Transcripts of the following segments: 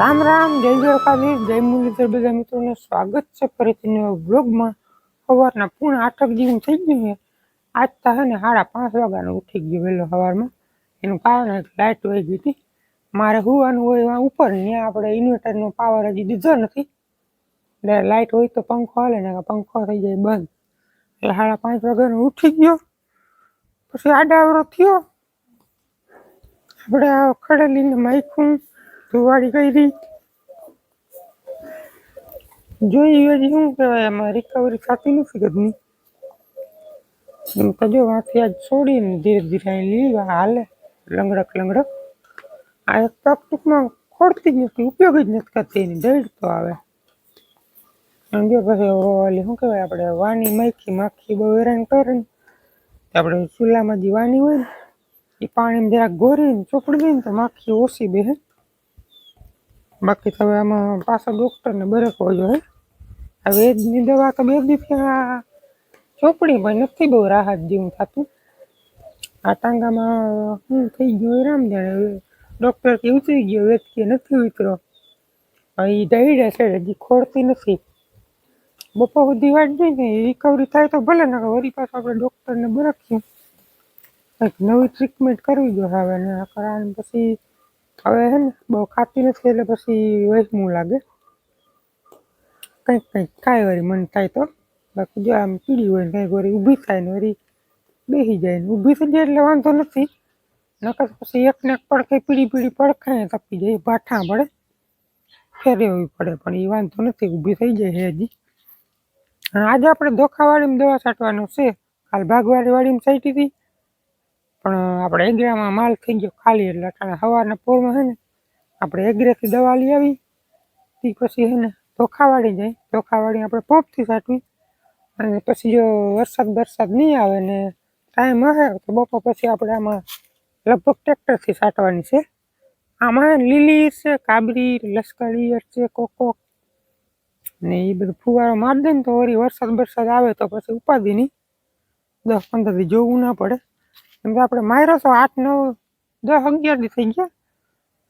રામ રામ, જય દ્વારકાધીશ, જય મુરલીધર બધા મિત્રોને સ્વાગત છે ફરીથી નવા બ્લોગમાં સવારના પૂર્ણ આઠક જેવું થઈ ગયું છે. આજ તો ને સાડા પાંચ વાગ્યાનો ઉઠી ગયો વહેલો સવારમાં. એનું કારણ લાઇટ વહી ગઈ હતી. મારે હોવાનું હોય એમાં ઉપર ત્યાં આપણે ઇન્વર્ટરનો પાવર હજી દીધો નથી. એટલે લાઇટ હોય તો પંખો હાલે, ને પંખો થઈ જાય બંધ. એટલે સાડા પાંચ વાગ્યાનો ઉઠી ગયો. પછી આડાવરો થયો. આપણે ખડેલીને માયખું ધુવાડી કરી જોઈ હજી શું કહેવાય એમાં રિકવરી થતી નથી ઘરની. એમ તો જો આજ છોડીને ધીરે ધીરે અહીં લીવા હાલે, લંગડક લંગડક. આ એક ટક ટૂંકમાં ખોડતી જ નથી, ઉપયોગ જ નથી કરતી એની દઈડ તો આવે. સમજો પછી ઓલી શું કહેવાય, આપણે વાની માખી માખી બહુ હેરાન કરે આપણે ચૂલામાં જે વાની હોય ને, એ પાણીમાં જરાક ગોરીને ચોપડી દઈએ ને તો માખી ઓછી બેહે. બાકી તો હવે આમાં પાછા ડૉક્ટરને બરકવો જોઈએ આ વેજની દવા તો બે દિવસે આ ચોપડી પણ નથી બહુ રાહત જેવું થતું. આ ટાંગામાં શું થઈ ગયું એ રામ જાણે. હવે ડૉક્ટર કે ઉતરી ગયો, વેદ કે નથી ઉતરો હવે એ ડાયડે છે, હજી ખોડતી નથી. બપોર સુધી વાટ જોઈ ને રિકવરી થાય તો ભલે ને વળી પાછું આપણે ડૉક્ટરને બરખીએ. કંઈક નવી ટ્રીટમેન્ટ કરવી જોઈએ હવે ને કારણ પછી હવે હે ને, બહુ ખાતી નથી એટલે પછી વહેમું લાગે. કંઈક કંઈક ખાય વળી, મન થાય તો. બાકી જો આમ પીડી હોય ને કંઈક વળી, ઊભી થાય ને વળી બેસી જાય ને. ઊભી થઈ જાય એટલે વાંધો નથી. નકર પછી એક ને એક પડખે પીડી પીડી પડખે તપી જાય, ભાઠા પડે. ફેરવવી પડે, પણ એ વાંધો નથી, ઊભી થઈ જાય હજી. આજે આપણે ધોખાવાળીમાં દવા છાંટવાનું છે. કાલ ભાગવાળી વાળીમાં છાંટી હતી. પણ આપણે એગ્રામાં માલ થઈ ગયો ખાલી એટલે અટાણે સવારના પોરમાં છે ને આપણે એગ્રેથી દવા લઈ આવી. તે પછી છે ને ધોખાવાળી જાય. ધોખાવાળી આપણે પંપથી સાટવી. અને પછી જો વરસાદ વરસાદ નહીં આવે ને ટાઈમ હશે તો બપોર પછી આપણે આમાં લગભગ ટ્રેક્ટરથી સાટવાની છે. આમાં લીલી છે, કાબરી લશ્કરી છે કોકો ને એ બધું ફુવારો મારી દે ને તો વળી વરસાદ વરસાદ આવે તો પછી ઉપાધિ નહીં. દસ પંદર દી જોવું ના પડે. કેમ કે આપણે માર્યો તો આઠ, નવ, દસ અગિયાર થઈ ગયા.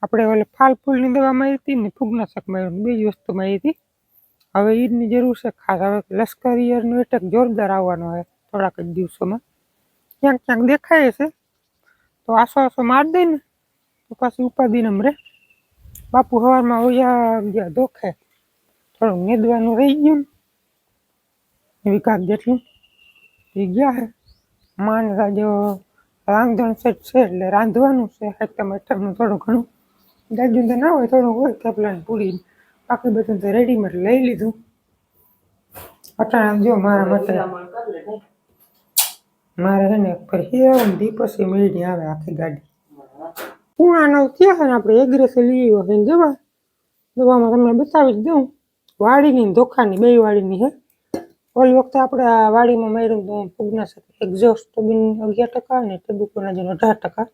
આપણે ઓલે ફાલ ફૂલની દવા મારી હતી ને ફૂગનાશક માર્યું, બે વસ્તુ મારી હતી. હવે ઈદની જરૂર છે, ખાસ હવે લશ્કરી ઈયરનો એટેક જોરદાર આવવાનો હોય થોડાક જ દિવસોમાં. ક્યાંક ક્યાંક દેખાય છે. તો આસો આસો માર દે ને, તો પાછી ઉપાધિ નમરે બાપુ હવારમાં ઓયા ગયા ધોખે થોડું નેદવાનું રહી ગયું ને. વિકાસ જેટલું. એ ગયા હે. માન રાજો રાંધણ છે એટલે રાંધવાનું છે હેઠમ હેઠમનું થોડું ઘણું. જાજુ તો ના હોય, થોડું હોય થેપલા પૂરી બાકી બધું તો રેડીમેડ લઈ લીધું. અટાણા જો મારા માટે મારે છે ને પર દીપસી પછી મેળી આવે આખી ગાડી. પૂણા નવ થયા ને, આપણે એગ્રેસે લઈ આવ્યો છે જવા. દવામાં તમને બતાવી જ દઉં. વાડીની ધોખાની, બે વાડીની છે ઓલી વખતે આપણે આ વાડીમાં માર્યું તો ફૂગનાશક એક્ઝોસ્ટ તો બિન અગિયાર ટકા ને ટેબુકોનાજન અઢાર ટકા.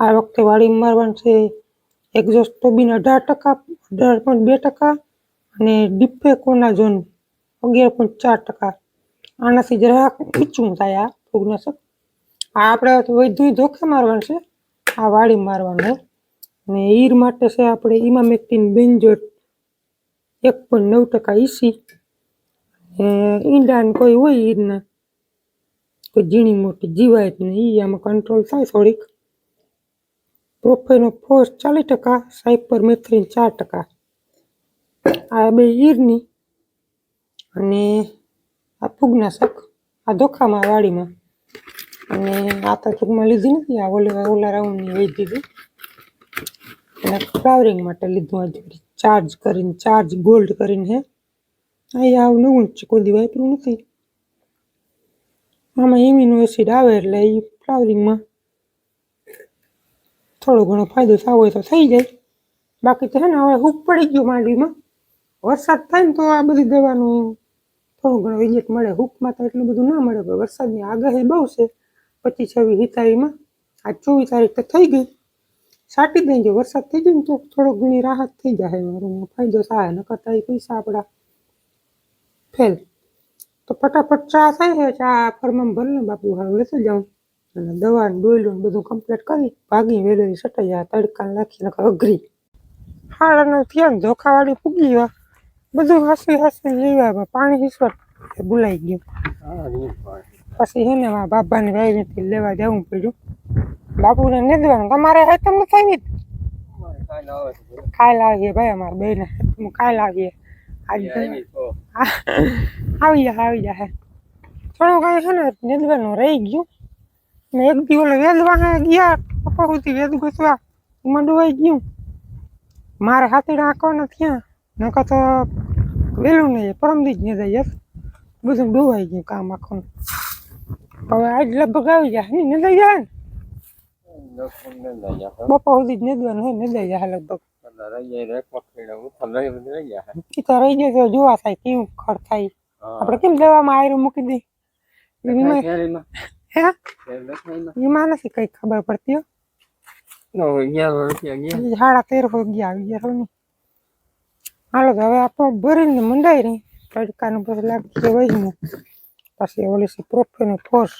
આ વખતે વાડીમાં મારવાનું છે એક્ઝોસ્ટ તો અઢાર ટકા, અઢાર પોઈન્ટ બે ટકા અને ડિફેકોનાઝોન અગિયાર પોઈન્ટ ચાર ટકા. આનાથી જરાક ઊંચું થાય આ ફૂગનાશક આ આપણે વધુ ધોખે મારવાનું છે આ વાડી મારવાનું. અને ઈર માટે છે આપણે ઇમામેક્ટિન બેન્જોટ એક પોઈન્ટ નવ ટકા ઈસી. ઈંડા ને કોઈ હોય ઈરના કોઈ ઝીણી મોટી જીવાય ને એ આમાં કંટ્રોલ થાય થોડીક. પ્રોફેનો ફોર્સ ચાલીસ ટકા સાયપર મેથરીન ચાર ટકા. આ બે ઈરની અને આ ફૂગનાશક આ ધોખામાં વાડીમાં. અને આ તો ટૂંકમાં લીધી નથી. આ ઓલા ઓલા રાઉન્ડની વહી દીધી. અને ફ્લાવરિંગ માટે લીધું આજે ચાર્જ કરીને ચાર્જ ગોલ્ડ કરીને હે. અહીં આવું નવું જ છે. કોઈ દી વાપર્યું નથી. આમાં ઇમ્યુનો એસિડ આવે એટલે એ ફ્લાવરિંગમાં થોડો ઘણો ફાયદો થવો હોય તો થઈ જાય. બાકી તો હે ને, હવે હૂક પડી ગયું માંડવીમાં. વરસાદ થાય ને તો આ બધી દવાનું થોડું ઘણું રિઝલ્ટ મળે. હૂકમાં તો એટલું બધું ના મળે, પણ વરસાદની આગાહી બહુ છે. પચીસ છવ્વીસ હિતારીમાં આ ચોવીસ તારીખ તો થઈ ગઈ. સાટી જો વરસાદ થઈ જાય ને તો થોડો ઘણી રાહત થઈ જાય મારો ફાયદો થાય ન એ પૈસા આપણા ફેલ. તો ફટાફટ ચા થાય છે ચા ફરમામ ભર ને બાપુ હા લેતું જાઉં. અને દવા ને ડોયલું ને બધું કમ્પ્લીટ કરી ભાગી વેલેરી સટાઈ આ તડકા નાખી નાખે અઘરી. હાડા નવ થયા ને ધોખાવાળી ફૂગી ગયા બધું હસી હસી લેવા પાણી હિસવટ ભૂલાઈ ગયું. પછી છે ને મારા બાપાને વાવીથી લેવા જવું પડ્યું. બાપુને નીંદવાનું તમારે હેતમ નથી આવી કાલ આવીએ ભાઈ અમારે બેને કાલ આવીએ. આવી જાય આવી જાય થોડું કાંઈ છે ને નીંદવાનું રહી ગયું. ને એક દી ઓલે વેદવા ગયા પપ્પા સુધી વેદ ગોતવા. એમાં ડોવાઈ ગયું. મારે હાથી રાખવાના ત્યાં નકર તો વહેલું નહીં પરમદી જ નહીં જાય બધું ડોવાઈ ગયું કામ આખું. હવે આજ લગભગ આવી જાય ને નિંદાઈ જાય ને બપોર સુધી જ નિંદવાનું હોય નિંદાઈ જાય લગભગ. ઈ તો રહી જાય તો જોવા થાય કેવું ખડ થાય. આપણે કેમ દવામાં આયરું મૂકી દઈ એમાં નથી કઈ ખબર પડતી સાડા તેર હો ગયા આવી ગયા હાલો તો હવે આપણે ભરીને મંડાઈ રહી. તડકાનું પછી લાગશે વહીને પછી ઓલી છે પ્રોફેનો ફોર્સ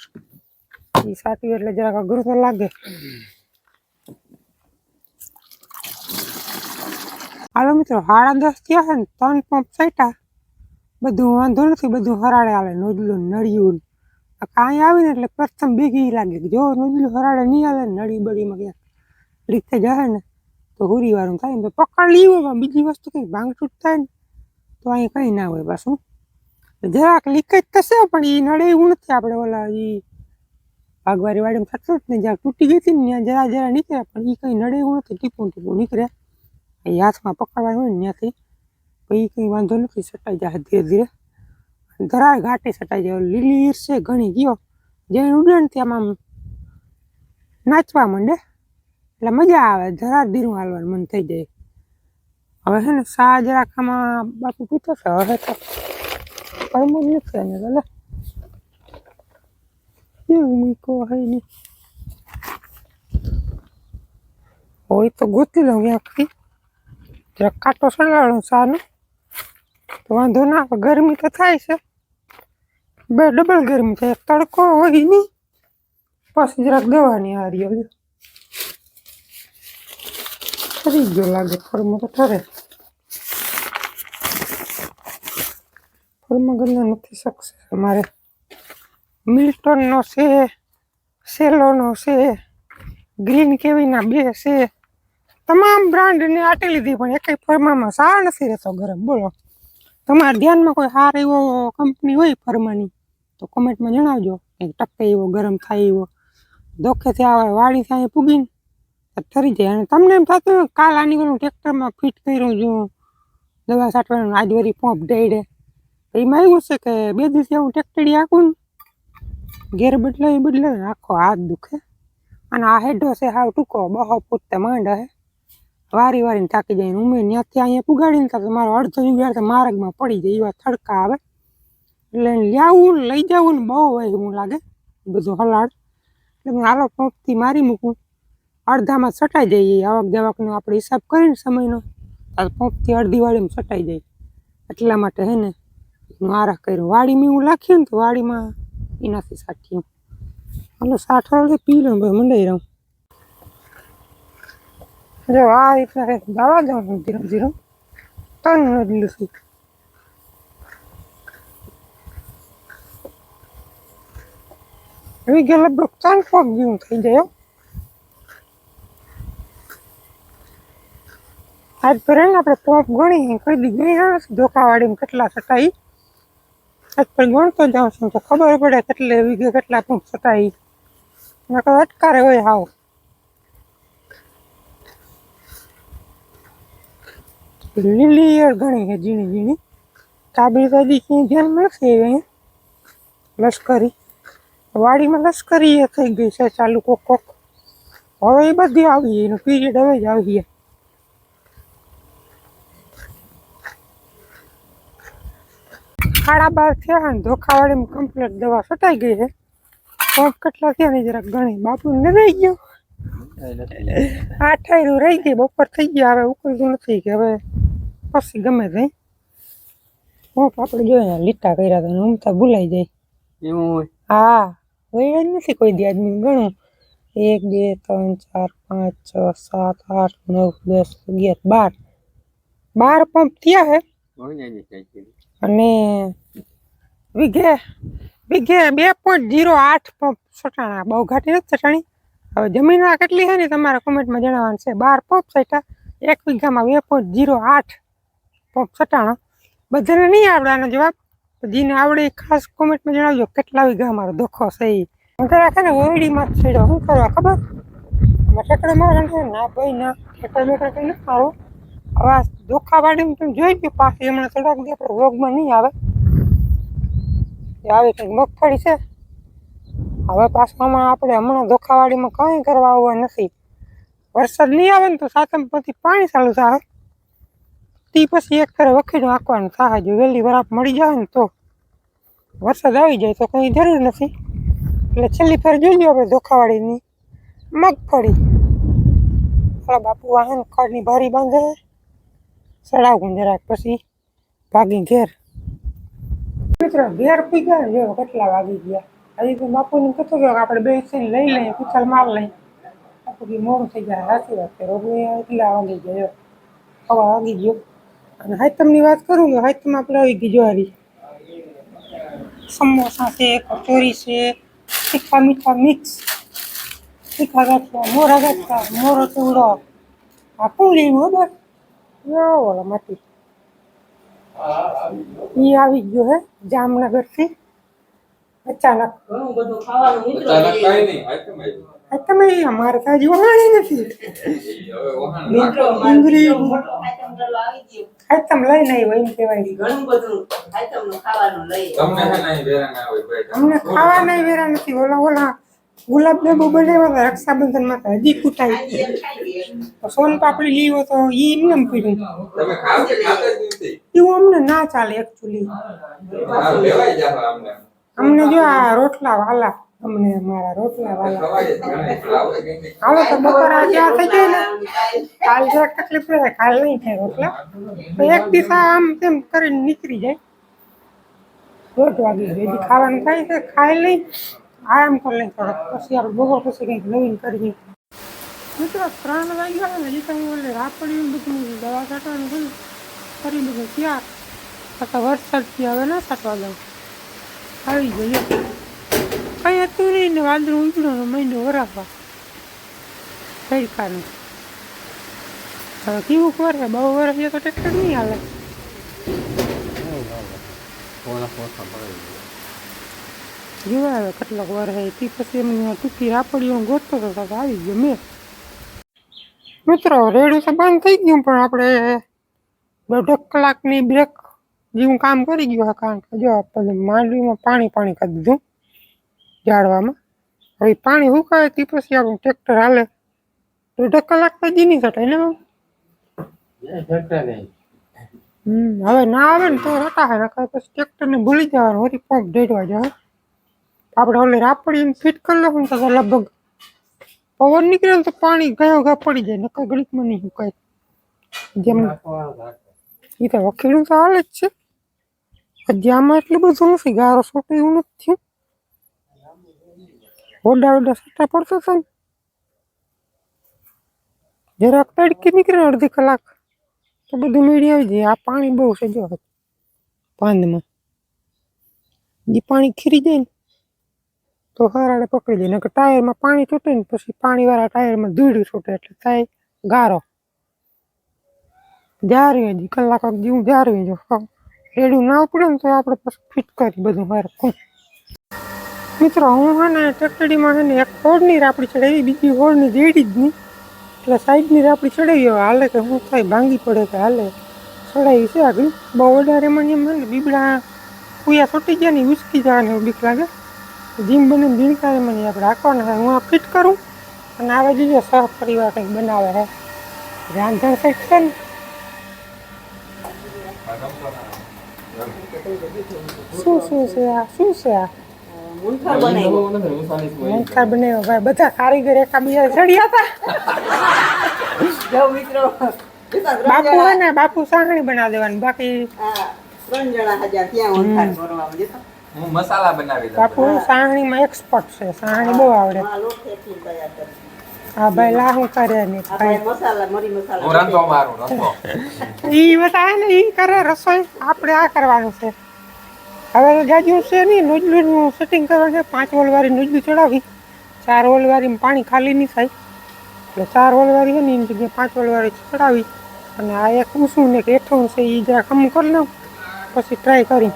એ સાચવી એટલે જરાક અઘરું તો લાગે. હાલો મિત્રો સાડા દસ થયા છે ને ત્રણ પંપ સાઈટા બધું વાંધો નથી, બધું હરાડે આવે નોજલું નળિયું કાંઈ આવે ને એટલે પ્રથમ બીગી લાગે કે જો નોજલું હરાડે નહીં આવે નળી બળીમાં ક્યાંક રીતે જશે ને, તો હુરી વાળું થાય ને, તો પકડ લીવો પણ બીજી વસ્તુ કંઈક ભાંગછૂટ થાય ને, તો અહીં કંઈ ના હોય પાછું. જરાક લીકેજ થશે, પણ એ નળે એવું નથી આપણે ઓલા એ ભાગવારી વાડીમાં થતું જ નહીં. જ્યાં તૂટી ગઈ હતી ને જરા જરા નીકળ્યા, પણ એ કંઈ નળે એવું નથી, ટીપું ટીપું નીકળે એ હાથમાં પકડવાનું હોય ને ત્યાંથી, પછી કંઈ વાંધો નથી, સટાઈ જાય ધીરે ધીરે. ધરાય ઘાટી સટાઈ જાય. લીલી ઈર છે ઘણી, ગયો. જેને ઉડે ને આમ નાચવા માંડે. એટલે મજા આવે, જરા ધીરું હાલવાનું મન થઈ જાય. હવે છે ને સાજ રાખવામાં બાપુ પૂછો છે, હવે તો કરમું જ નથી એને તો લે કેવું મૂકો હોય ને? હોય તો ગોતી લઉં ક્યાંકથી જરાક કાંટો સળાડો સાનો તો વાંધો ના આવે, ગરમી તો થાય છે. બે ડબલ ગરમી થાય તડકો હોય નહીં પછી જરાક દવાની હારી હોય ફરી ગયો લાગે, ફળમાં તો ઠરે. ફળમાં ગલ્લો નથી શકશે અમારે. મિલ્ટનનો છે સેલોનો છે ગ્રીન કેવીના બે છે. તમામ બ્રાન્ડને આટી લીધી પણ એકેય ફરમામાં સારા નથી રહેતો ગરમ. બોલો. તમારા ધ્યાનમાં કોઈ સાર એવો કંપની હોય ફરમાની તો કોમેન્ટમાં જણાવજો. કે ટકે એવો, ગરમ થાય એવો. ધોકેથી આવે વાડી થાય પૂગીને ઠરી જાય. અને તમને એમ થતું કાલ આની ઓલું ટ્રેક્ટરમાં ફિટ કર્યું છું દવા છાંટવાનું આજ વળી પંપ ડેડે એમાં એવું છે કે બે દિવસે હું ટેક્ટરી આખું ઘેર બદલાવી બદલાવી આખો હાથ દુખે. અને આ હેડો છે હાવ ટૂંકો, બહો પૂરતે માંડ હે. વારી વારીને થાકી જાય ને ઉમેર ત્યાંથી અહીંયા પુગાડીને તો મારો અડધો જુગાડ માર્ગમાં પડી જાય, એવા થડકા આવે. એટલે લ્યાવું લઈ જવું ને બહુ હોય એવું લાગે, બધું હલાડ. એટલે હું હાલો પંપથી મારી મૂકું. અડધામાં સટાઈ જઈએ આવક જાવકનો આપણે હિસાબ કરીને સમયનો. પંપથી અડધી વાડીમાં સટાઈ જાય. એટલા માટે હે ને હું આરા કર્યો. વાડીમાં હું લાખ્યું ને તો વાડીમાં એનાથી સાઠ્યું હાલો સાઠ પી લઉં ભાઈ, મંડાઈ રહું. જો આ રીતના કંઈક દવા દઉં ધીરે ધીરે ત્રણ નડલું છે વીઘે લગભગ ત્રણ પગ જેવું થઈ જાય. આજ પર એને આપણે પોપ ગણી કઈ દી ગઈ હા ધોકાવાડીમાં કેટલા સટાઈ આજ પર ગણતો જાઉં છું તો ખબર પડે કેટલે વીઘે કેટલા પંપ સટાઈ નકર અટકારે હોય હાવ. લીલી ગણી ઘણી છે ઝીણી ઝીણી. કાબરી તો હજી ક્યાંય નથી આવી અહીંયા. લશ્કરી. વાડીમાં લશ્કરી એ થઈ ગઈ છે ચાલુ કોક કોક. હવે એ બધી આવી એનું પીરિયડ હવે જ આવી સાડા બાર થયા ને ધોખાવાડીમાં કમ્પ્લીટ દવા છટાઈ ગઈ છે. પંપ કેટલા થયા ને જરાક ઘણી બાપુ ને રહી ગયો આઠાયરું રહી ગઈ બપોર થઈ ગયા હવે ઉકળતું નથી કે હવે પછી ગમે તે. પંપ આપણે જોઈએ લીટા કર્યા તો હું તો ભૂલાઈ જાય. એવું હોય? હા વૈયા જ નથી કોઈ દી આદમી ગણું એક બે ત્રણ ચાર પાંચ છ સાત આઠ નવ દસ અગિયાર બાર. બાર પંપ થયા હે. અને વીઘે વીઘે બે પોઈન્ટ જીરો આઠ પંપ સટાણા. બહુ ઘાટી નથી સટાણી. હવે જમીન આ કેટલી છે ને તમારે કોમેન્ટમાં જણાવવાનું છે. બાર પંપ સટા એક વીઘામાં બે પોઈન્ટ જીરો આઠ પંપ સટાણા. બધાને નહીં આવડે આનો જવાબ. જેને આવડે એ ખાસ કોમેન્ટમાં જણાવજો કેટલા વીઘા અમારો ધોખો છે એ તો રાખે ને ઓરડીમાં છેડો. શું કરવા ખબર? ઠેકડો મારે ના ભાઈ, ના. ઠેકડો બેકડો કંઈ નથી મારો હવે આ ધોખા વાળીને તમે જોઈ ગયું પાછી. હમણાં થોડાક દી આપણે રોગમાં નહીં આવે. આવે કંઈક મગફળી છે. હવે પાછું આપણે હમણાં ધોખાવાડીમાં કંઈ કરવા આવવા નથી. વરસાદ નહીં આવે ને તો સાતમ પછી પાણી ચાલુ થાય. તે પછી એક ફેરે વખીને આંકવાનું થાય. જો વહેલી વરાપ મળી જાય ને તો વરસાદ આવી જાય તો કંઈ જરૂર નથી. એટલે છેલ્લી ફેર જોઈ લો આપણે ધોખાવાડીની. મગફળી આપણા બાપુ વાહન ખડની ભારી બાંધે ચડાવું જરાક પછી ભાગી ઘેર. મિત્રો, ઘેર પી ગયા કેટલા વાગી ગયા. હજી તો બાપુને કીધું કે આપણે બે સીન લઈ લઈએ કુચલ માર લઈએ બાપુ મોડું થઈ ગયા. સાચી વાત કે રોગો એટલા વાગી ગયો. હવા વાગી ગયો. અને હાઈતમની વાત કરું તો હાઈતમ આપણે આવી ગઈ જ્વારી સમોસા છે કચોરી છે તીખા મીઠા મિક્સ તીખા ગાંઠિયા મોરા ગાંઠિયા મોરો ચૂડો આ પૂરી બરાબર યો ઓલા માટી. એ આવી ગયો હે જામનગરથી અચાનક. ઘણું બધું ખાવાનું મિત્રો નહીં તમે અમારે કાંઈ જોવાની નથી. ડુંગળી. આઈટમ તમે લઈને આવ્યો એમ કહેવાય. ઘણું બધું ખાવાનું લઈએ તમને હોય ખાવા નહીં વેરા નથી. ઓલા ઓલા ગુલાબ જાંબુ બનાવ્યો હતા રક્ષાબંધનમાં તો હજી કૂટાઈ તો સોન પાપડી લીવો તો ઈ એમ પીડ્યું તમે ખાવ કે ખાતા જ નથી? એવું અમને ના ચાલે આમને અમને જો આ રોટલા વાલા અમને અમારા રોટલા વાલા જ તો બપોરા જ્યાં થઈ જાય ને. કાલ જરાક તકલીફ રહે કાલ નહીં થાય રોટલા. તો એક દિવસ આમ તેમ કરીને નીકળી જાય. દોઢ વાગી હજી ખાવાનું થાય છે ખાઈ લઈ. આરામ કરી લઈ થોડોક. પછી આપણે બહુ પછી કંઈક નવીન કરીએ મિત્રો ત્રણ વાગ્યા ને હજી તો હું ઓલે રાપડી બધું દવા કાઢવાનું બધું કરી બધું ત્યાં છતાં વરસાદથી હવે ના છાંટવા દઉં આવી ગયો કંઈ હતું નહીં ને વાદળું ઉગડ્યો ને મહિનો વરાપા તડકાનું. હવે કેવું કરે? બહુ વર્ષ તો ટ્રેક્ટર નહીં હાલે. જોવા હવે કેટલાક વાર હે તે પછી એમની ટૂંકી રાપડીઓ ગોતતો હતો તો આવી ગયો મેં. મિત્રો, રેડું તો બંધ થઈ ગયું, પણ આપણે દોઢ કલાકની બ્રેક જેવું કામ કરી ગયું કારણ કે જો આપણે માંડવીમાં પાણી પાણી કરી દીધું. ઝાડવામાં હવે પાણી સુકાય તે પછી આપણું ટ્રેક્ટર હાલે. દોઢ કલાક તો નહીં થતા ને. હમ હવે ના આવે ને તો રટા હે નકર પછી ટ્રેક્ટરને ભૂલી જવાનું. વળી પંપ ડેડવા જાય આપણે ઓલે રાપડી ફિટ કરી લઉં ને તો લગભગ પવન નીકળે ને તો પાણી ગયો ગા પડી જાય. નકર ઘડીકમાં નહીં સુકાય જેમ એ તો વખેડું તો હાલે જ છે. હજી આમાં એટલું બધું નથી. ગારો છોટું એવું નથી થયું. ઓડા ઓડા સટ્ટા પડતો હતો ને જરાક તડકી નીકળે અડધી કલાક, તો બધું મેળી આવી જાય. આ પાણી બહુ છે, જો. પાંદમાં. જે પાણી ખીરી જાય ને, તો હરાડે પકડી જાય નકર ટાયરમાં પાણી છૂટે ને, પછી પાણીવાળા ટાયરમાં ધૂળ છૂટે એટલે થાય ગારો. જારવી હજી, કલાક જેવું જારવી જો રેડું ના ઉપડે ને, તો આપણે ફિટ કરી બધું મારે. મિત્રો, હું હે ને ચકડીમાં છે ને એક હોળની રાપડી ચડાવી, બીજી હોળની દેડી જ નહીં એટલે સાઈડની રાપડી ચડાવી, હવે હાલે કે હું થાય, ભાંગી પડે કે હાલે. ચડાવી છે આગળ. બહુ વધારે મને એમ ને બીબડા કુયા છૂટી ગયા ને ઉચકી જવાની એવું બીક લાગે. જીમ બને ભીણકારે મને આપણે રાખવાના છે હું આ ફિટ કરું અને આવે જોઈએ સહ પરિવાર કંઈક બનાવે છે રાંધણ સેટ છે ને. શું શું છે આ? શું છે આ? મૂંગફા બનાવ્યું. ભાઈ બધા કારીગર એકા બીજા ચડ્યા હતા. જો મિત્રો. બાપુ હે ને બાપુ સાંકળી બનાવી દેવાની. બાકી ત્રણ જણા હજાર ત્યાં ઊંઘાડ ભરવા. હું મસાલા બનાવી બાપુ સાંકળીમાં એક્સપર્ટ છે. સાંકળી બહુ આવડે. હા કરે. ભાઈ લાહું કરે ને આ ભાઈ મસાલા મરી હું રંધો મારું રંધો ઈ બતાવે ને ઈ કરે રસોઈ. આપણે આ કરવાનું છે. હવે ગાડીઓ છે નહીં નુજલુનું સેટિંગ કરવાનું છે. પાંચ વોલવાળી નુજલું ચડાવી. ચાર વોલવાળીમાં પાણી ખાલી નહીં થાય. એટલે ચાર વોલવાળી છે ને, એની જગ્યાએ પાંચ વોલવાળી ચડાવી. અને આ એક ઊંચું ને એક હેઠું છે એ જરાક કમ કરી લઉં પછી ટ્રાય કરી.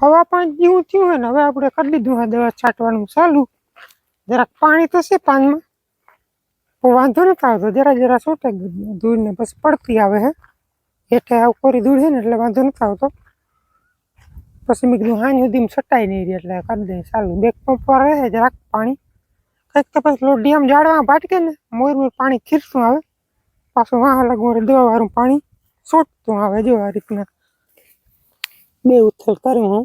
હવા પાંચ જેવું થયું હોય ને, હવે આપણે કરી દીધું હોય દવા છાંટવાનું ચાલુ. જરાક પાણી તો છે પાનમાં. વાંધો નથી આવતો, જરા જરા છૂટે ધૂળ ને પછી પડતી આવે હે. હેઠે આવું કોરી ધૂળ છે ને, એટલે વાંધો નથી આવતો. પછી મેં કીધું હાની સુધી છટાઈ નહીં રહી એટલે કરી દઈએ ચાલુ બેક પંપ પર રહે જરાક પાણી. કંઈક તો પછી લોઢી આમ જાડવા ભાટકે ને, મોર મોર પાણી ખીરતું આવે પાછું વાહ લગવું દવા વાળું પાણી છૂટતું આવે જો આ રીતના. બે ઉથલ કરું હું.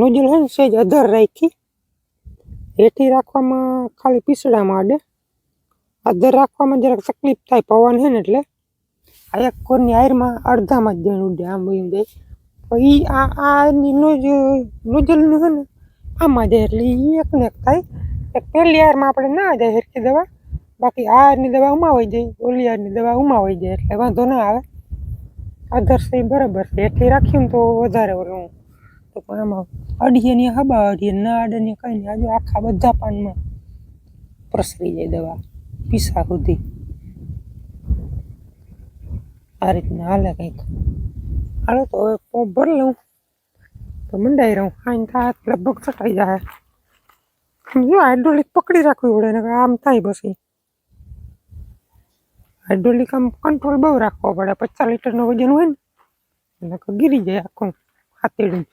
નોજલ હોય ને સેજ અધર રાખી. હેઠી રાખવામાં ખાલી પીસડામાં આડે. અધર રાખવામાં જરાક તકલીફ થાય પવન હે ને એટલે. આ એક કોરની આયરમાં અડધામાં જ જણ ઉડે આમ વયું જાય. ઈ આ આ એની નોજ નોજલનું છે ને, આમાં જાય એટલે એ એક ને એક થાય. એક પહેલી આયરમાં આપણે ના જાય હરખી દવા. બાકી આ આયરની દવા ઉમાવાઈ જાય, ઓલી આયરની દવા ઉમાવાઈ જાય એટલે વાંધો ના આવે. આદર્શ એ બરાબર છે એટલી રાખ્યું તો વધારે ઓલું. તો પણ આમાં અડીએ ને હબા અડીએ ના અડે ને કંઈ નહીં આજે આખા બધા પાનમાં પ્રસરી જાય દવા, પીસા સુધી. આ રીતના હાલે કંઈક. હાલો તો હવે પોપ ભરી લઉં. તો મંડાઈ રહું. આઈને થાય લગભગ ચટાઈ જાય. જો હાઇડ્રોલિક પકડી રાખવી પડે ને આમ થાય પછી. હાઇડ્રોલિક આમ કંટ્રોલ બહુ રાખવો પડે. પચાસ લીટરનું વજન હોય ને એટલે ગીરી જાય આખું. હાથેડું.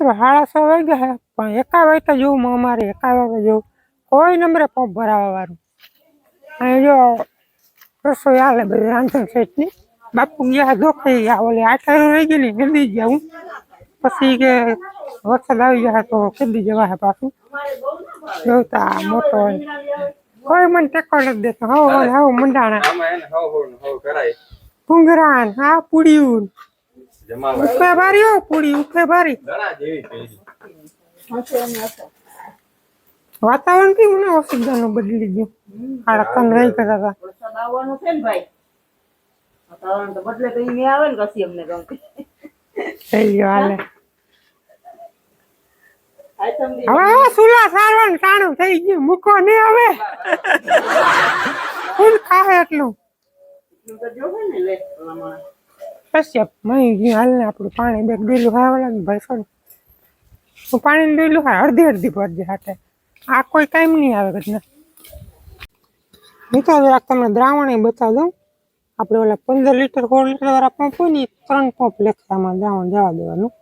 મિત્રો સાડા છ વાગ્યા છે પણ એકા વાગે જોવું અમારે એકા વાગે જોઉં. કોઈ નંબરે પંપ ભરાવા વાળું અહીં જો રસોઈ હાલે બધી રાંધણ સેટની બાપુ ગયા દોખાઈ ગયા ઓલી આઠારું રહી ગયેલી નદી ગયા હું. પછી કે વરસાદ આવી જાય તો ખેદી જવા પાછું. જોતા મોટો હોય. કોઈ મને ટેકો નથી દેતો. હવ હવ મંડાણા. ભૂંગરાન હા પૂડ્યું. ઉફે ભારી હો પૂડી ઉખે ભારી. દણા જેવી પેરી વાતાવરણ કેવું ને ઓક્સિજન બદલી ગયું સાડા ત્રણ રહી કરતા હતા. વરસાદ આવવાનો છે ને ભાઈ. વાતાવરણ તો બદલે તો ઈ આવે ને કસી અમને ગમતી થઈ ગયો હાલે. હવે સુલા સારવાનું ટાણું થઈ ગયું. મૂકો ને હવે. ફૂલ ખાવે એટલું. એટલું તો જોવે ને લે પ્રમાણે કશ્યપ મહી ગયું હાલને આપણું પાણી બેગ ડોલું ખાવા લાગે ભાઈ ને હું પાણી ડોલું ખાય, અડધી અડધી ભરજે હાથે. આ કોઈ ટાઈમ નહીં આવે ઘટના મિત્રો, જરાક તમને દ્રાવણ એ બતાવી દઉં. આપણે ઓલા પંદર લીટર, સોળ લીટર વાળા પંપ હોય ને ત્રણ પંપ લેખામાં દ્રાવણ જવા દેવાનું.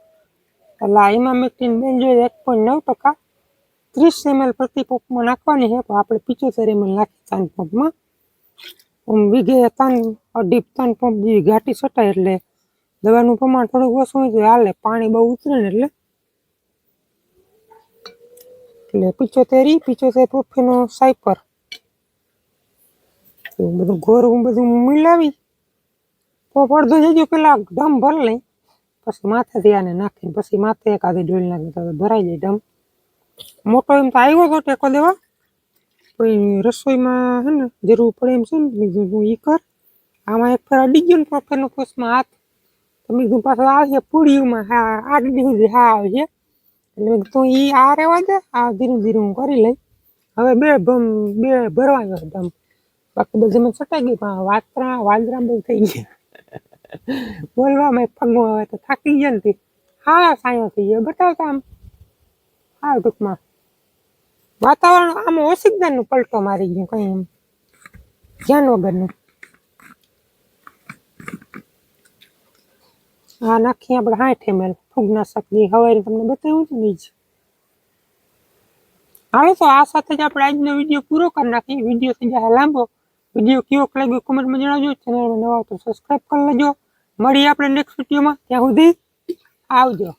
એટલે આ ઇમામેક્ટિન બેન્ઝોઇલ એક પોઈન્ટ નવ ટકા ત્રીસ એમએલ પ્રતિ પંપમાં નાખવાની છે. પણ આપણે પિચોતેર એમએલ નાખી ત્રણ પંપમાં. આમ વીઘે ત્રણ અઢી ત્રણ પંપ જેવી ઘાટી છટાય એટલે દવાનું પ્રમાણ થોડુંક ઓછું હોય તો હાલે, પાણી બહુ ઉતરે ને એટલે. એટલે પિચોતેરી પિચોતેર પ્રોફેનો સાયપર. બધું ઘોરવું બધું મિલાવી, તો અડધો જજો પેલા ડમ ભર લઈ, પછી માથેથી આને નાખીને, પછી માથે એકાદી ડોલ નાખી ભરાઈ જાય ડમ. મોટો એમ તો આવ્યો હતો ટેકો દેવા. કોઈ રસોઈમાં હે ને જરૂર પડે એમ છે ને કીધું એ કર. આમાં એક ફેર અડી ગયો ને પ્રોફેરનો કોસમાં હાથ. તો મેં કીધું, પાછો આવશે પૂડીમાં હા દી સુધી હા આવશે એટલે કીધું ઈ આ રહેવા દે, આ ધીરે ધીરે હું કરી લઈ હવે બે ભમ, બે છે ડમ બાકી બધી મને છટાઈ ગઈ, પણ વાતરા, વાંદરા બહુ થઈ ગયા. બોલવામાં ફગો આવે તો થાકી ગયા ને તે. હા, સાયો થઈ ગયો, બતાવતા આમ. હા, ટૂંકમાં. વાતાવરણ આમ ઓસિકદારનું પલટો મારી ગયું કઈ એમ. ધ્યાન વગરનું. આ નાખી આપણે હાઠ એમએલ ફૂગનાશક જે હવે તમને બતાવ્યું હતું બીજ હાલો તો આ સાથે જ આપણે આજનો વીડિયો પૂરો કરી નાખીએ. વીડિયો થઈ જાય લાંબો. વીડિયો કેવો લાગ્યો કોમેન્ટમાં જણાવજો. ચેનલમાં નવા તો સબસ્ક્રાઈબ કરી લેજો. મળીએ આપણે નેક્સ્ટ વિડીયોમાં. ત્યાં સુધી આવજો.